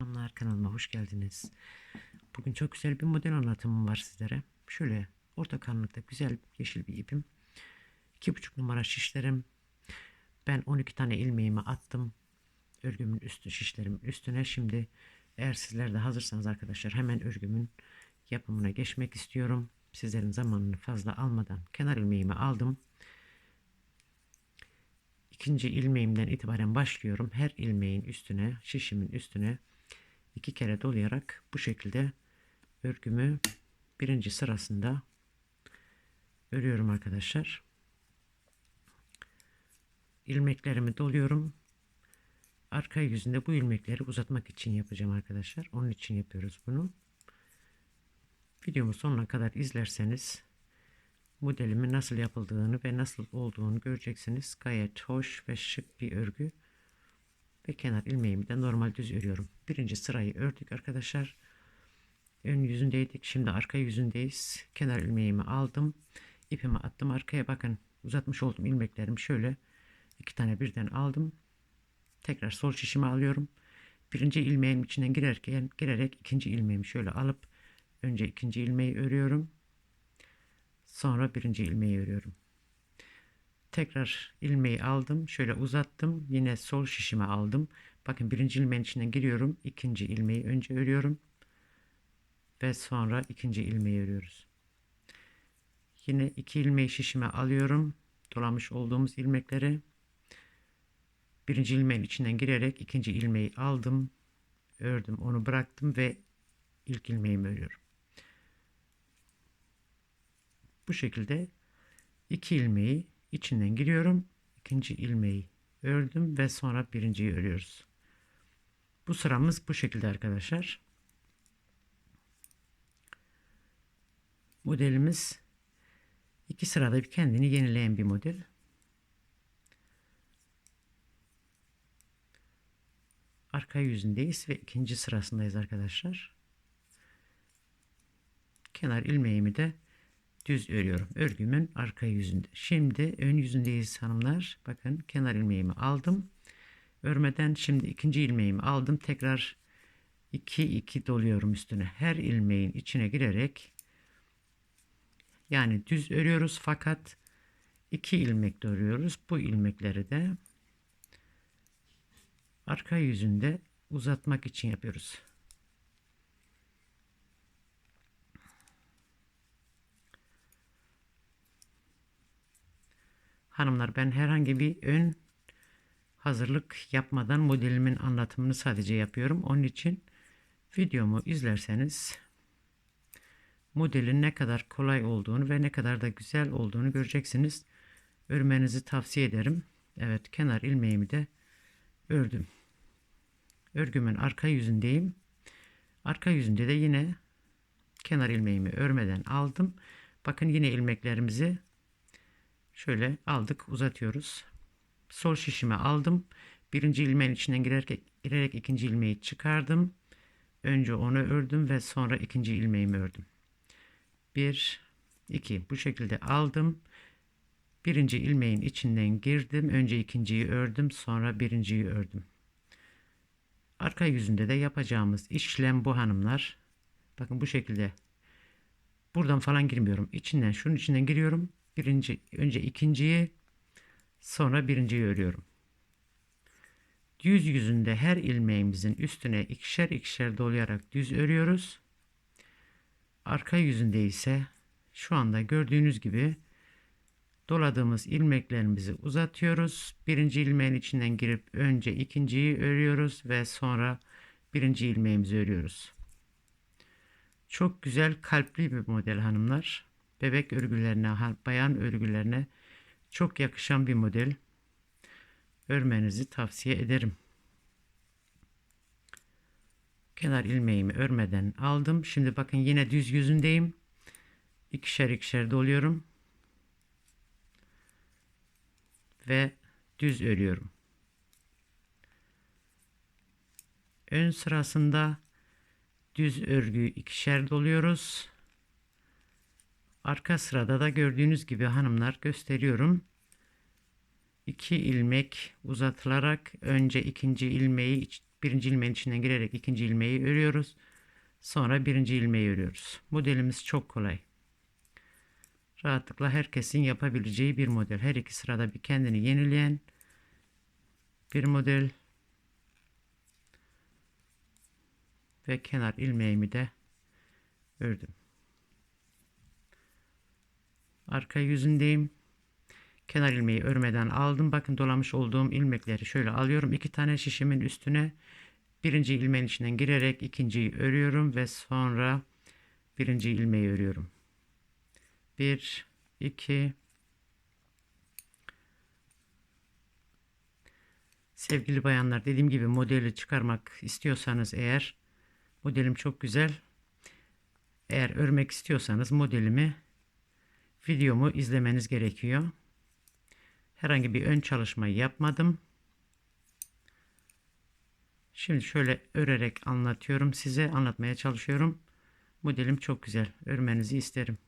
Selamlar kanalıma hoş geldiniz. Bugün çok güzel bir model anlatımım var sizlere. Şöyle orta kalınlıkta güzel yeşil bir ipim. 2,5 numara şişlerim. Ben 12 tane ilmeğimi attım. Örgümün üstü şişlerimin üstüne. Şimdi eğer sizler de hazırsanız arkadaşlar hemen örgümün yapımına geçmek istiyorum. Sizlerin zamanını fazla almadan kenar ilmeğimi aldım. İkinci ilmeğimden itibaren başlıyorum. Her ilmeğin üstüne, şişimin üstüne iki kere dolayarak bu şekilde örgümü birinci sırasında örüyorum arkadaşlar. İlmeklerimi doluyorum. Arka yüzünde bu ilmekleri uzatmak için yapacağım arkadaşlar. Onun için yapıyoruz bunu. Videomu sonuna kadar izlerseniz modelimin nasıl yapıldığını ve nasıl olduğunu göreceksiniz. Gayet hoş ve şık bir örgü. Ve kenar ilmeğimi de normal düz örüyorum. Birinci sırayı ördük arkadaşlar. Ön yüzündeydik. Şimdi arka yüzündeyiz. Kenar ilmeğimi aldım. İpimi attım arkaya. Bakın uzatmış olduğum ilmeklerimi şöyle iki tane birden aldım. Tekrar sol şişimi alıyorum. Birinci ilmeğin içinden girerken girerek ikinci ilmeğimi şöyle alıp önce ikinci ilmeği örüyorum. Sonra birinci ilmeği örüyorum. Tekrar ilmeği aldım. Şöyle uzattım. Yine sol şişime aldım. Bakın birinci ilmeğin içinden giriyorum. ikinci ilmeği önce örüyorum. Ve sonra ikinci ilmeği örüyoruz. Yine iki ilmeği şişime alıyorum. Dolamış olduğumuz ilmekleri. Birinci ilmeğin içinden girerek ikinci ilmeği aldım. Ördüm. Onu bıraktım ve ilk ilmeğimi örüyorum. Bu şekilde iki ilmeği içinden giriyorum. ikinci ilmeği ördüm ve sonra birinciyi örüyoruz. Bu sıramız bu şekilde arkadaşlar. Modelimiz iki sırada bir kendini yenileyen bir model. Arka yüzündeyiz ve ikinci sırasındayız arkadaşlar. Kenar ilmeğimi de düz örüyorum. Örgümün arka yüzünde. Şimdi ön yüzündeyiz hanımlar. Bakın kenar ilmeğimi aldım. Örmeden şimdi ikinci ilmeğimi aldım. Tekrar 2 2 doluyorum üstüne. Her ilmeğin içine girerek yani düz örüyoruz fakat iki ilmek de örüyoruz. Bu ilmekleri de arka yüzünde uzatmak için yapıyoruz. Hanımlar ben herhangi bir ön hazırlık yapmadan modelimin anlatımını sadece yapıyorum. Onun için videomu izlerseniz modelin ne kadar kolay olduğunu ve ne kadar da güzel olduğunu göreceksiniz. Örmenizi tavsiye ederim. Evet kenar ilmeğimi de ördüm. Örgümün arka yüzündeyim. Arka yüzünde de yine kenar ilmeğimi örmeden aldım. Bakın yine ilmeklerimizi Şöyle aldık uzatıyoruz. Sol şişimi aldım. Birinci ilmeğin içinden girerek, girerek ikinci ilmeği çıkardım. Önce onu ördüm ve sonra ikinci ilmeğimi ördüm. Bir, iki. Bu şekilde aldım. Birinci ilmeğin içinden girdim. Önce ikinciyi ördüm. Sonra birinciyi ördüm. Arka yüzünde de yapacağımız işlem bu hanımlar. Bakın bu şekilde. Buradan falan girmiyorum. İçinden şunun içinden giriyorum birinci önce ikinciyi sonra birinciyi örüyorum. Düz yüzünde her ilmeğimizin üstüne ikişer ikişer dolayarak düz örüyoruz. Arka yüzünde ise şu anda gördüğünüz gibi doladığımız ilmeklerimizi uzatıyoruz. Birinci ilmeğin içinden girip önce ikinciyi örüyoruz ve sonra birinci ilmeğimizi örüyoruz. Çok güzel kalpli bir model hanımlar bebek örgülerine, bayan örgülerine çok yakışan bir model. Örmenizi tavsiye ederim. Kenar ilmeğimi örmeden aldım. Şimdi bakın yine düz yüzündeyim. İkişer ikişer doluyorum. Ve düz örüyorum. Ön sırasında düz örgüyü ikişer doluyoruz. Arka sırada da gördüğünüz gibi hanımlar gösteriyorum. 2 ilmek uzatılarak önce ikinci ilmeği Birinci ilmeğin içinden girerek ikinci ilmeği örüyoruz. Sonra birinci ilmeği örüyoruz. Modelimiz çok kolay. Rahatlıkla herkesin yapabileceği bir model. Her iki sırada bir kendini yenileyen bir model. Ve kenar ilmeğimi de ördüm. Arka yüzündeyim. Kenar ilmeği örmeden aldım. Bakın dolamış olduğum ilmekleri şöyle alıyorum. iki tane şişimin üstüne birinci ilmeğin içinden girerek ikinciyi örüyorum ve sonra birinci ilmeği örüyorum. 1 2 Sevgili bayanlar dediğim gibi modeli çıkarmak istiyorsanız eğer modelim çok güzel. Eğer örmek istiyorsanız modelimi videomu izlemeniz gerekiyor. Herhangi bir ön çalışmayı yapmadım. Şimdi şöyle örerek anlatıyorum size, anlatmaya çalışıyorum. Modelim çok güzel. Örmenizi isterim.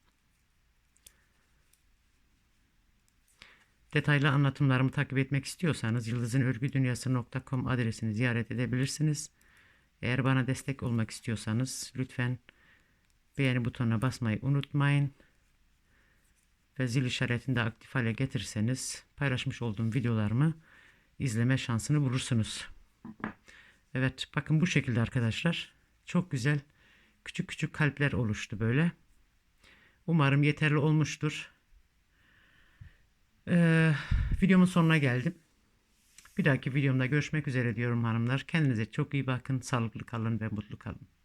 Detaylı anlatımlarımı takip etmek istiyorsanız yıldızınörgüdünyası.com adresini ziyaret edebilirsiniz. Eğer bana destek olmak istiyorsanız lütfen beğeni butonuna basmayı unutmayın. Ve zil işaretini de aktif hale getirirseniz paylaşmış olduğum videolarımı izleme şansını bulursunuz. Evet bakın bu şekilde arkadaşlar. Çok güzel küçük küçük kalpler oluştu böyle. Umarım yeterli olmuştur. Ee, videomun sonuna geldim. Bir dahaki videomda görüşmek üzere diyorum hanımlar. Kendinize çok iyi bakın. Sağlıklı kalın ve mutlu kalın.